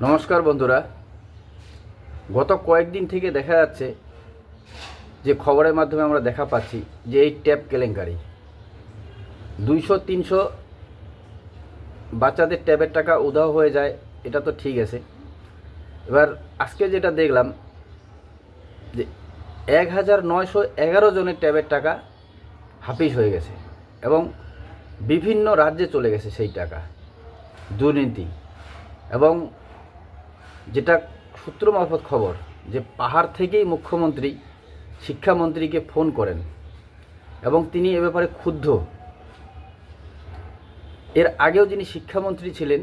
নমস্কার বন্ধুরা। গত কয়েকদিন থেকে দেখা যাচ্ছে যে খবরের মাধ্যমে আমরা দেখা পাচ্ছি যে এই ট্যাপ কেলেঙ্কারি। দুইশো, তিনশো বাচ্চাদের ট্যাবের টাকা উধাও হয়ে যায়, এটা তো ঠিক আছে। এবার আজকে যেটা দেখলাম যে এক হাজার নয়শো এগারো জনের ট্যাবের টাকা হাফিস হয়ে গেছে এবং বিভিন্ন রাজ্যে চলে গেছে সেই টাকা, দুর্নীতি এবং যেটা সূত্র মারফত খবর যে পাহাড় থেকেই মুখ্যমন্ত্রী, শিক্ষামন্ত্রীকে ফোন করেন এবং তিনি এ ব্যাপারে ক্ষুব্ধ। এর আগেও যিনি শিক্ষামন্ত্রী ছিলেন,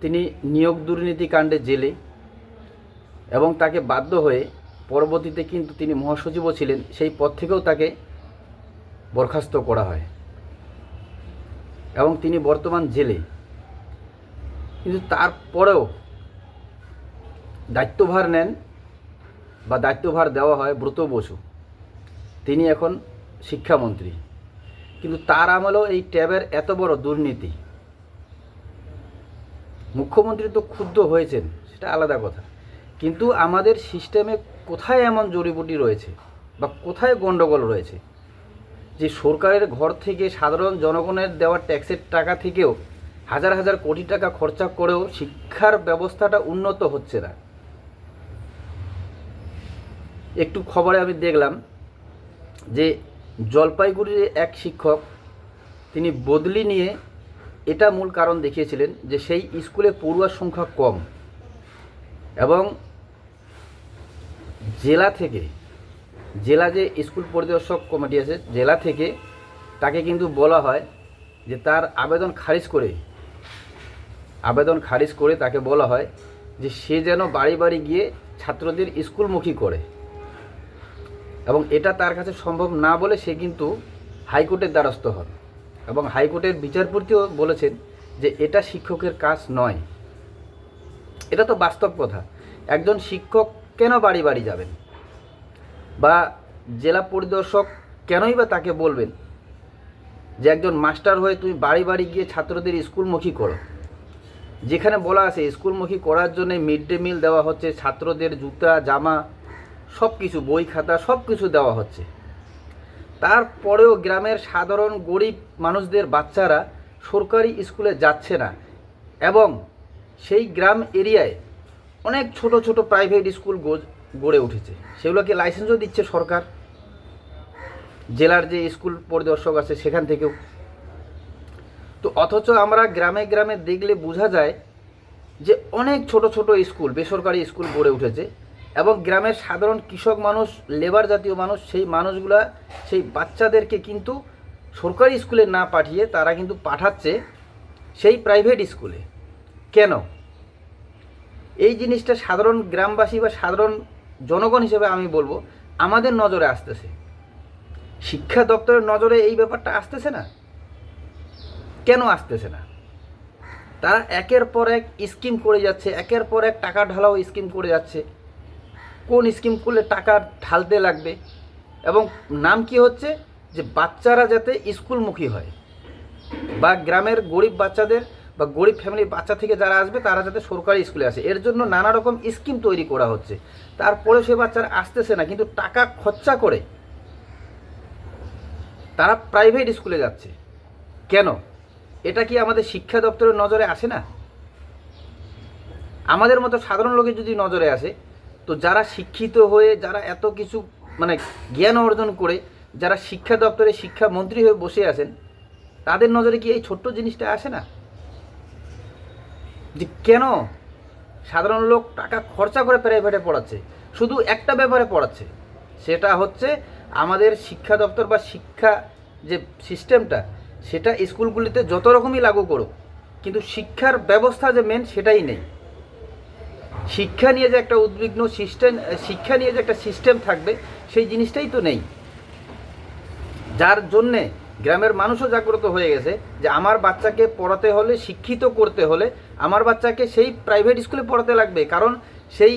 তিনি নিয়োগ দুর্নীতি কাণ্ডে জেলে এবং তাকে বাধ্য হয়ে পরবর্তীতে কিন্তু তিনি মহাসচিবও ছিলেন, সেই পদ থেকেও তাকে বরখাস্ত করা হয় এবং তিনি বর্তমান জেলে। কিন্তু তারপরেও দায়িত্বভার নেন বা দায়িত্বভার দেওয়া হয় ব্রত বসু। তিনি এখন শিক্ষামন্ত্রী। কিন্তু তার আমলেও এই ট্যাবের এত বড় দুর্নীতি। মুখ্যমন্ত্রী তো ক্ষুব্ধ হয়েছেন, সেটা আলাদা কথা। কিন্তু আমাদের সিস্টেমে কোথায় এমন জড়িবুটি রয়েছে বা কোথায় গণ্ডগোল রয়েছে? যে সরকারের ঘর থেকে সাধারণ জনগণের দেওয়া ট্যাক্সের টাকা থেকেও হাজার হাজার কোটি টাকা খরচা করেও শিক্ষার ব্যবস্থাটা উন্নত হচ্ছে না। একটু খবরে আমি দেখলাম যে জলপাইগুড়ির এক শিক্ষক, তিনি বদলি নিয়ে এটা মূল কারণ দেখিয়েছিলেন যে সেই স্কুলে পড়ুয়ার সংখ্যা কম এবং জেলা থেকে, জেলা যে স্কুল পরিদর্শক কমিটি আছে, জেলা থেকে তাকে কিন্তু বলা হয় যে তার আবেদন খারিজ করে, আবেদন খারিজ করে তাকে বলা হয় যে সে যেন বাড়ি বাড়ি গিয়ে ছাত্রদের স্কুলমুখী করে। এবং এটা তার কাছে সম্ভব না বলে সে কিন্তু হাইকোর্টের দ্বারস্থ হন। এবং হাইকোর্টের বিচারপতিও বলেছেন যে এটা শিক্ষকের কাজ নয়। এটা তো বাস্তব কথা। একজন শিক্ষক কেন বাড়ি বাড়ি যাবেন? বা জেলা পরিদর্শক কেনই বা তাকে বলবেন যে একজন মাস্টার হয়ে তুমি বাড়ি বাড়ি গিয়ে ছাত্রদের স্কুলমুখী করো? যেখানে বলা আছে স্কুলমুখী করার জন্য মিড ডে মিল দেওয়া হচ্ছে, ছাত্রদের জুতা, জামা সব কিছু বই খাতা সব কিছু দেওয়া হচ্ছে। তারপরেও গ্রামের সাধারণ গরিব মানুষদের বাচ্চারা সরকারি স্কুলে যাচ্ছে না এবং সেই গ্রাম এরিয়ায় অনেক ছোট ছোট প্রাইভেট স্কুল গড়ে উঠেছে। সেগুলোকে লাইসেন্সও দিচ্ছে সরকার। জেলার যে স্কুল পরিদর্শক আছে সেখান থেকেও। তো অথচ আমরা গ্রামে গ্রামে দেখলে বোঝা যায় যে অনেক ছোট ছোট স্কুল, বেসরকারি স্কুল গড়ে উঠেছে। এবং গ্রামের সাধারণ কৃষক মানুষ, লেবার জাতীয় মানুষ, সেই মানুষগুলা, সেই বাচ্চাদেরকে কিন্তু সরকারি স্কুলে না পাঠিয়ে তারা কিন্তু পাঠাচ্ছে সেই প্রাইভেট স্কুলে। কেন? এই জিনিসটা সাধারণ গ্রামবাসী বা সাধারণ জনগণ হিসেবে আমি বলব, আমাদের নজরে আসতেছে। শিক্ষা দপ্তরের নজরে এই ব্যাপারটা আসতেছে না? কেন আসতেছে না? তারা একের পর এক স্কিম করে যাচ্ছে, একের পর এক টাকা ঢালাও স্কিম করে যাচ্ছে। কোন স্কিম করলে টাকা ঢালতে লাগবে? এবং নাম কি হচ্ছে? যে বাচ্চারা যাতে স্কুলমুখী হয়। বা গ্রামের গরিব বাচ্চাদের বা গরিব ফ্যামিলির বাচ্চা থেকে যারা আসবে, তারা যাতে সরকারি স্কুলে আসে। এর জন্য নানা রকম স্কিম তৈরি করা হচ্ছে। তারপরে সে বাচ্চারা আসতেছে না, কিন্তু টাকা খরচা করে তারা প্রাইভেট স্কুলে যাচ্ছে। কেন? এটা কি আমাদের শিক্ষা দপ্তরের নজরে আসে না? আমাদের মতো সাধারণ লোকের যদি নজরে আসে তো যারা শিক্ষিত হয়ে, যারা এত কিছু মানে জ্ঞান অর্জন করে, যারা শিক্ষা দপ্তরে শিক্ষামন্ত্রী হয়ে বসে আছেন, তাদের নজরে কি এই ছোট্ট জিনিসটা আসে না? যে কেন সাধারণ লোক টাকা খরচা করে প্রাইভেটে পড়াচ্ছে? শুধু একটা ব্যাপারে পড়াচ্ছে। সেটা হচ্ছে আমাদের শিক্ষা দপ্তর বা শিক্ষা যে সিস্টেমটা সেটা স্কুলগুলিতে যত রকমই লাগু করুক, কিন্তু শিক্ষার ব্যবস্থা যে মেন সেটাই নেই। শিক্ষা নিয়ে যে একটা উদ্বিগ্ন সিস্টেম শিক্ষা নিয়ে যে একটা সিস্টেম থাকবে, সেই জিনিসটাই তো নেই। যার জন্যে গ্রামের মানুষও জাগ্রত হয়ে গেছে যে আমার বাচ্চাকে পড়াতে হলে, শিক্ষিত করতে হলে আমার বাচ্চাকে সেই প্রাইভেট স্কুলে পড়াতে লাগবে। কারণ সেই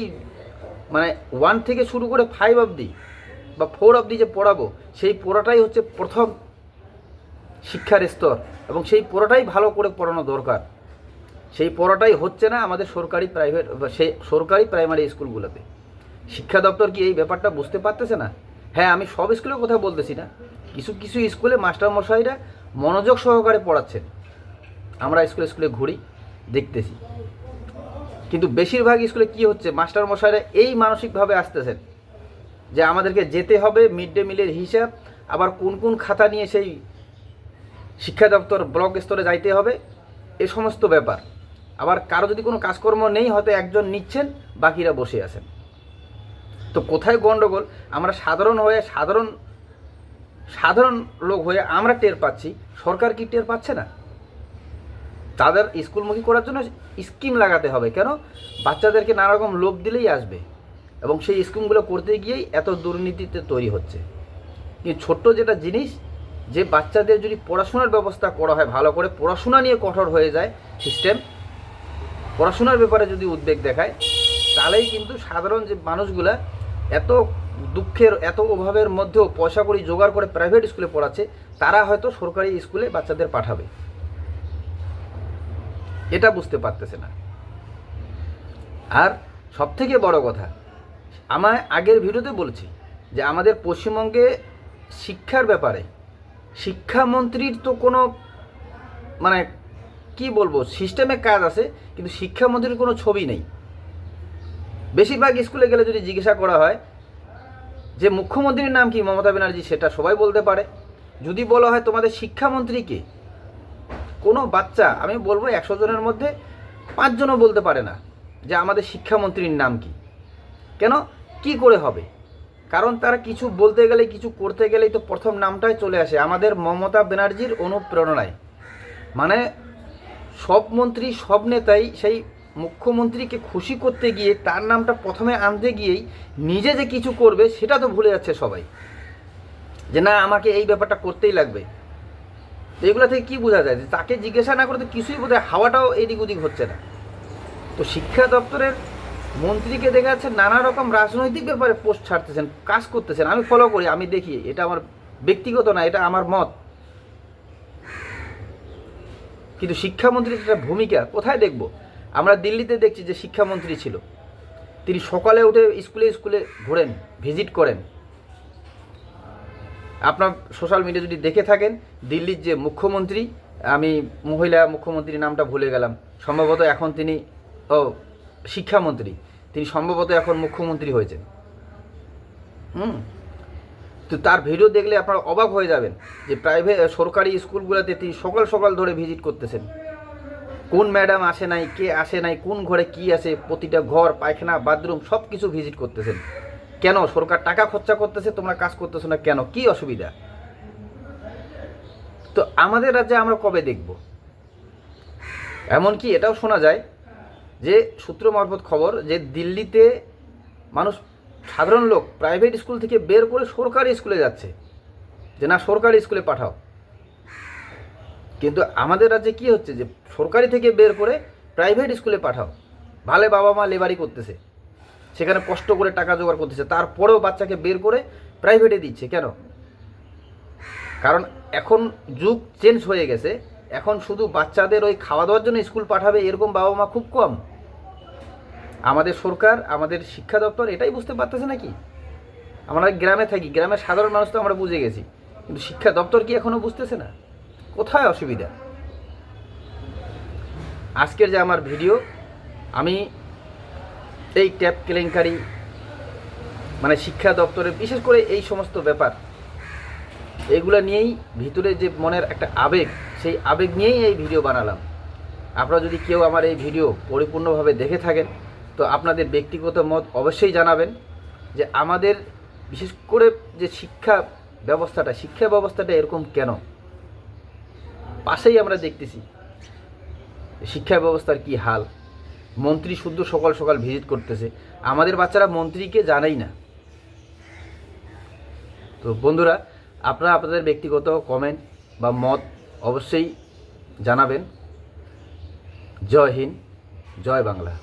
মানে ওয়ান থেকে শুরু করে ফাইভ অবধি বা ফোর অবধি যে পড়াবো, সেই পড়াটাই হচ্ছে প্রথম শিক্ষার স্তর এবং সেই পড়াটাই ভালো করে পড়ানো দরকার। সেই পড়াটাই হচ্ছে না আমাদের সরকারি প্রাইভেট সেই সরকারি প্রাইমারি স্কুলগুলোতে। শিক্ষা দপ্তর কি এই ব্যাপারটা বুঝতে পারতেছে না? হ্যাঁ আমি সব স্কুলের কথা বলতেছি না। কিছু কিছু স্কুলে মাস্টারমশাইরা মনোযোগ সহকারে পড়াচ্ছেন। আমরা স্কুলে স্কুলে ঘুরি, দেখতেছি। কিন্তু বেশিরভাগ স্কুলে কি হচ্ছে, মাস্টারমশাইরা এই মানসিকভাবে আসতেছেন যে আমাদেরকে যেতে হবে মিড ডে মিলের হিসাব, আবার কোন কোন খাতা নিয়ে সেই শিক্ষা দপ্তর ব্লক স্তরে যাইতে হবে, এ সমস্ত ব্যাপার। আবার কারও যদি কোনো কাজকর্ম নেই, হয়তো একজন নিচ্ছেন, বাকিরা বসে আছেন। তো কোথায় গণ্ডগোল আমরা সাধারণ হয়ে, সাধারণ সাধারণ লোক হয়ে আমরা টের পাচ্ছি, সরকার কি টের পাচ্ছে না? তাদের স্কুলমুখী করার জন্য স্কিম লাগাতে হবে। কেন? বাচ্চাদেরকে নানা রকম লোভ দিলেই আসবে। এবং সেই স্কিমগুলো করতে গিয়েই এত দুর্নীতিতে তৈরি হচ্ছে। কিন্তু ছোট্ট যেটা জিনিস, যে বাচ্চাদের যদি পড়াশোনার ব্যবস্থা করা হয়, ভালো করে পড়াশোনা নিয়ে কঠোর হয়ে যায় সিস্টেম পড়াশোনার ব্যাপারে যদি উদ্বেগ দেখায়, তাহলেই কিন্তু সাধারণ যে মানুষগুলা এত দুঃখের, এত অভাবের মধ্যেও পয়সা করি জোগাড় করে প্রাইভেট স্কুলে পড়াচ্ছে, তারা হয়তো সরকারি স্কুলে বাচ্চাদের পাঠাবে। এটা বুঝতে পারতেছে না। আর সবথেকে বড় কথা, আমায় আগের ভিডিওতে বলছি যে আমাদের পশ্চিমবঙ্গে শিক্ষার ব্যাপারে শিক্ষামন্ত্রীর তো কোনো মানে কি বলব সিস্টেমে কাজ আছে, কিন্তু শিক্ষামন্ত্রীর কোনো ছবি নেই। বেশিরভাগ স্কুলে গেলে যদি জিজ্ঞাসা করা হয়, যে মুখ্যমন্ত্রীর নাম কি, মমতা ব্যানার্জি, সেটা সবাই বলতে পারে। যদি বলা হয় তোমাদের শিক্ষামন্ত্রীকে কোনো বাচ্চা, আমি বলব একশো জনের মধ্যে পাঁচজনও বলতে পারে না, যে আমাদের শিক্ষামন্ত্রীর নাম কি। কেন? কি করে হবে? কারণ তারা কিছু বলতে গেলে, কিছু করতে গেলেই তো প্রথম নামটাই চলে আসে। আমাদের মমতা ব্যানার্জির অনুপ্রেরণায়। মানে সব মন্ত্রী, সব নেতাই সেই মুখ্যমন্ত্রীকে খুশি করতে গিয়ে তার নামটা প্রথমে আনতে গিয়েই নিজে যে কিছু করবে সেটা তো ভুলে যাচ্ছে সবাই। যে না, আমাকে এই ব্যাপারটা করতেই লাগবে। তো এগুলো থেকে কি বোঝা যায়? যে তাকে জিজ্ঞাসা না করে তো কিছুই বোধহয় হাওয়াটাও এদিক ওদিক হচ্ছে না। তো শিক্ষা দপ্তরের মন্ত্রীকে দেখা যাচ্ছে নানা রকম রাজনৈতিক ব্যাপারে পোস্ট ছাড়তেছেন, কাজ করতেছেন। আমি ফলো করি, আমি দেখি, এটা আমার ব্যক্তিগত না, এটা আমার মত। কিন্তু শিক্ষামন্ত্রীর যেটা ভূমিকা কোথায় দেখব? আমরা দিল্লিতে দেখছি যে শিক্ষামন্ত্রী ছিল। তিনি সকালে উঠে স্কুলে স্কুলে ঘোরেন, ভিজিট করেন। আপনার সোশ্যাল মিডিয়া যদি দেখে থাকেন, দিল্লির যে মুখ্যমন্ত্রী, আমি মহিলা মুখ্যমন্ত্রীর নামটা ভুলে গেলাম। সম্ভবত এখন তিনি, ও, শিক্ষামন্ত্রী। তিনি সম্ভবত এখন মুখ্যমন্ত্রী হয়েছেন। হুম? তো তার ভিডিও দেখলে আপনারা অবাক হয়ে যাবেন যে প্রাইভেট সরকারি স্কুলগুলোতে তিনি সকাল সকাল ধরে ভিজিট করতেছেন। কোন ম্যাডাম আসে নাই, কে আসে নাই, কোন ঘরে কি আছে, প্রতিটা ঘর, পায়খানা বাথরুম সব কিছু ভিজিট করতেছেন। কেন? সরকার টাকা খরচা করতেছে, তোমরা কাজ করতেছো না কেন? কি অসুবিধা? তো আমাদের রাজ্যে আমরা কবে দেখব? এমনকি এটাও শোনা যায় যে সূত্র মারফত খবর যে দিল্লিতে মানুষ সাধারণ লোক প্রাইভেট স্কুল থেকে বের করে সরকারি স্কুলে যাচ্ছে যে, না, সরকারি স্কুলে পাঠাও। কিন্তু আমাদের রাজ্যে কি হচ্ছে যে, সরকারি থেকে বের করে প্রাইভেট স্কুলে পাঠাও। ভালে বাবা মা লেবারি করতেছে। সেখানে কষ্ট করে টাকা জোগাড় করতেছে। তারপরেও বাচ্চাকে বের করে প্রাইভেটে দিচ্ছে। কেন? কারণ এখন যুগ চেঞ্জ হয়ে গেছে। এখন শুধু বাচ্চাদের ওই খাওয়া দাওয়ার জন্য স্কুল পাঠাবে এরকম বাবা মা খুব কম। আমাদের সরকার, আমাদের শিক্ষা দপ্তর এটাই বুঝতে পারতেছে নাকি? আমরা গ্রামে থাকি, গ্রামের সাধারণ মানুষ তো আমরা বুঝে গেছি। কিন্তু শিক্ষা দপ্তর কি এখনও বুঝতেছে না? কোথায় অসুবিধা? আজকের যে আমার ভিডিও, আমি এই ট্যাপ কেলেঙ্কারি মানে শিক্ষা দপ্তরে বিশেষ করে এই সমস্ত ব্যাপার, এগুলো নিয়েই ভিতরে যে মনের একটা আবেগ, সেই আবেগ নিয়েই এই ভিডিও বানালাম। আপনারা যদি কেউ আমার এই ভিডিও পরিপূর্ণভাবে দেখে থাকেন তো আপনাদের ব্যক্তিগত মত অবশ্যই জানাবেন যে আমাদের বিশেষ করে যে শিক্ষা ব্যবস্থাটা শিক্ষা ব্যবস্থাটা এরকম কেন? পাশেই আমরা দেখতেছি শিক্ষা ব্যবস্থার কি হাল? মন্ত্রী শুদ্ধ সকাল সকাল ভিজিট করতেছে। আমাদের বাচ্চারা মন্ত্রীকে জানাই না। তো বন্ধুরা, আপনারা আপনাদের ব্যক্তিগত কমেন্ট বা মত অবশ্যই জানাবেন। জয় হিন্দ, জয় বাংলা।